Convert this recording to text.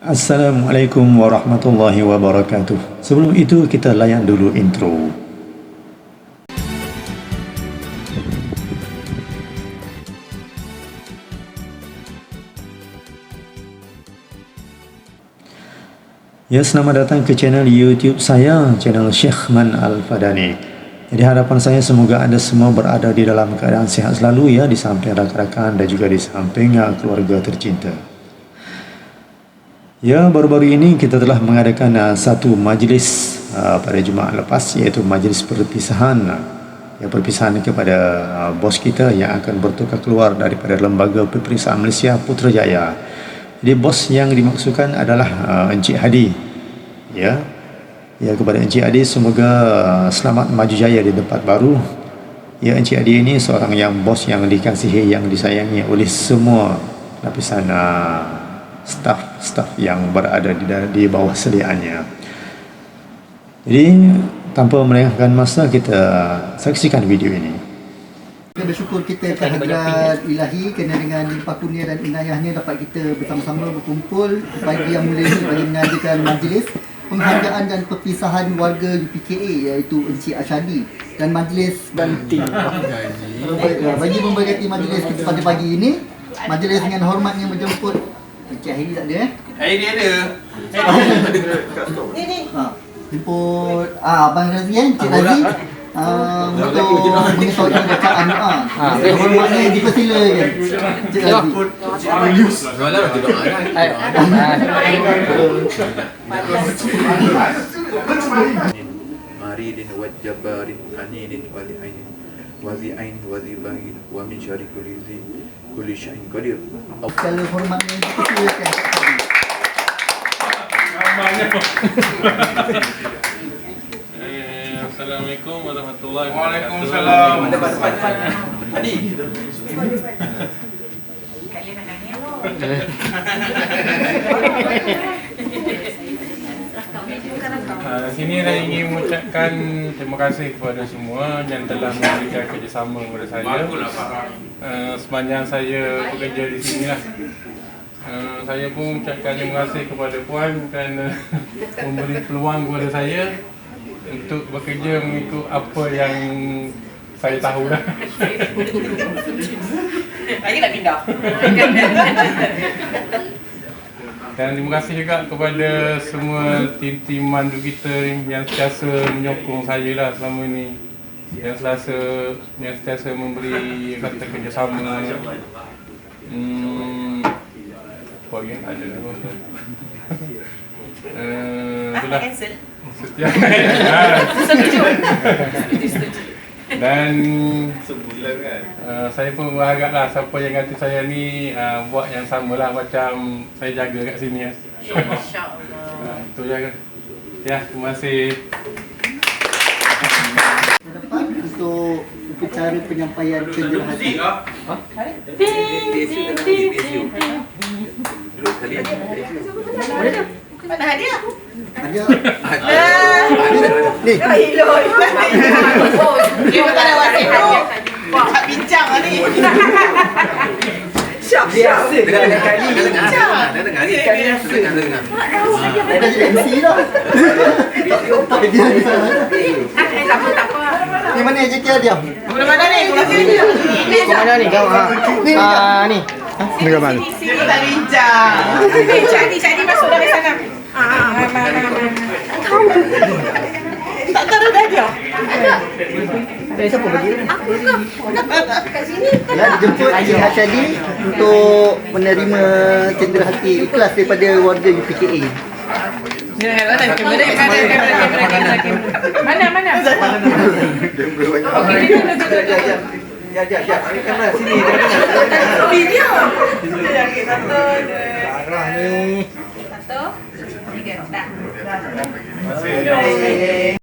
Assalamualaikum warahmatullahi wabarakatuh. Sebelum itu kita layan dulu intro. Ya, selamat datang ke channel YouTube saya, channel Syekh Man Al-Fadani. Jadi harapan saya semoga anda semua berada di dalam keadaan sihat selalu ya di samping rakan-rakan dan juga di samping uh, keluarga tercinta. Ya, baru-baru ini kita telah mengadakan uh, satu majlis uh, pada Jumaat lepas iaitu majlis perpisahan uh, ya perpisahan kepada uh, bos kita yang akan bertukar keluar daripada lembaga peperiksaan Malaysia Putrajaya. Jadi bos yang dimaksudkan adalah uh, Encik Hadi. Ya. Ya kepada Encik Hadi semoga uh, selamat maju jaya di tempat baru. Ya Encik Hadi ini seorang yang bos yang dikasihi yang disayangi oleh semua lapisan uh, staf-staf yang berada di di bawah sediaannya. Jadi tanpa melengahkan masa kita saksikan video ini. Kita bersyukur kita kehadiran ilahi kerana dengan limpah kurnia dan inayahnya dapat kita bersama-sama berkumpul pagi yang mulia ini bagi mengadakan majlis penghargaan dan perpisahan warga UPKA iaitu Encik Asyadi dan majlis banting. Bagi memberkati majlis kita pada pagi ini, majlis dengan hormatnya menjemput Encik Ahyidi tak ada eh? Ahyidi ada. Ha, jemput ah, Abang Razi eh, Encik Razi. Uh, untuk menyesuaikan bacaan doa. Ha, hormatnya dipersilakan. Encik Razi. Semalam ada doa kan? Maridin wa jabbarin aninin wa li ainin wa zi ain wa zi bahin wa min syari kulli zi kulli syai'in qadir. Segala hormatnya dipersilakan. Eh, Assalamualaikum warahmatullahi Waalaikumsalam. Hadi. Uh, sini saya ingin mengucapkan terima kasih kepada semua yang telah memberikan kerjasama kepada saya uh, sepanjang saya bekerja di sini lah. Uh, saya pun mengucapkan terima kasih kepada Puan kerana memberi peluang kepada saya untuk bekerja mengikut apa yang saya tahu lah. Lagi nak pindah. Dan terima kasih juga kepada semua tim-tim mandu kita yang sentiasa menyokong saya lah selama ini. Yang sentiasa, yang sentiasa memberi kata kerjasama. Hmm, apa lagi? Ada? Uh, itulah. Setiap Ah, Setuju. Setuju, setuju. Dan Kan? uh, saya pun berharap lah siapa yang kata saya ni uh, buat yang sama lah macam saya jaga kat sini lah. InsyaAllah. Uh, itu je kan. Ya, terima kasih. Depan untuk upacara penyampaian cenderahati. Mana hadiah? Ada Ni. Oh, hilo. Oh, dia bukan ada wasi hadiah. Tak bincang lah ni. Syap, syap. Dengar dengar kali. Bincang. Dengar ni kali rasa. Dengar dengar. Dah MC dah. Tak dia di sana. Eh, tak apa, tak apa. Ni mana JK diam? Mana mana ni? Ni Mana ni kau? Ha. Ah ni. Dengan mana? Sini, sini tak bincang. Eh, Cadi, Cadi masuk dari sana. Ah, ah, mana, mana, mana. Tak tahu dah dia. Eh, siapa bagi? Ya, dijemput Encik Asyadi untuk menerima cenderahati ikhlas daripada warga UPKA. Ya, mana kamera. Mana, mana? Okey, kita duduk. Ya, ya, ya. Ini kamera sini. Video. Satu, dua. Ni. Satu, tiga, dah. Terima kasih.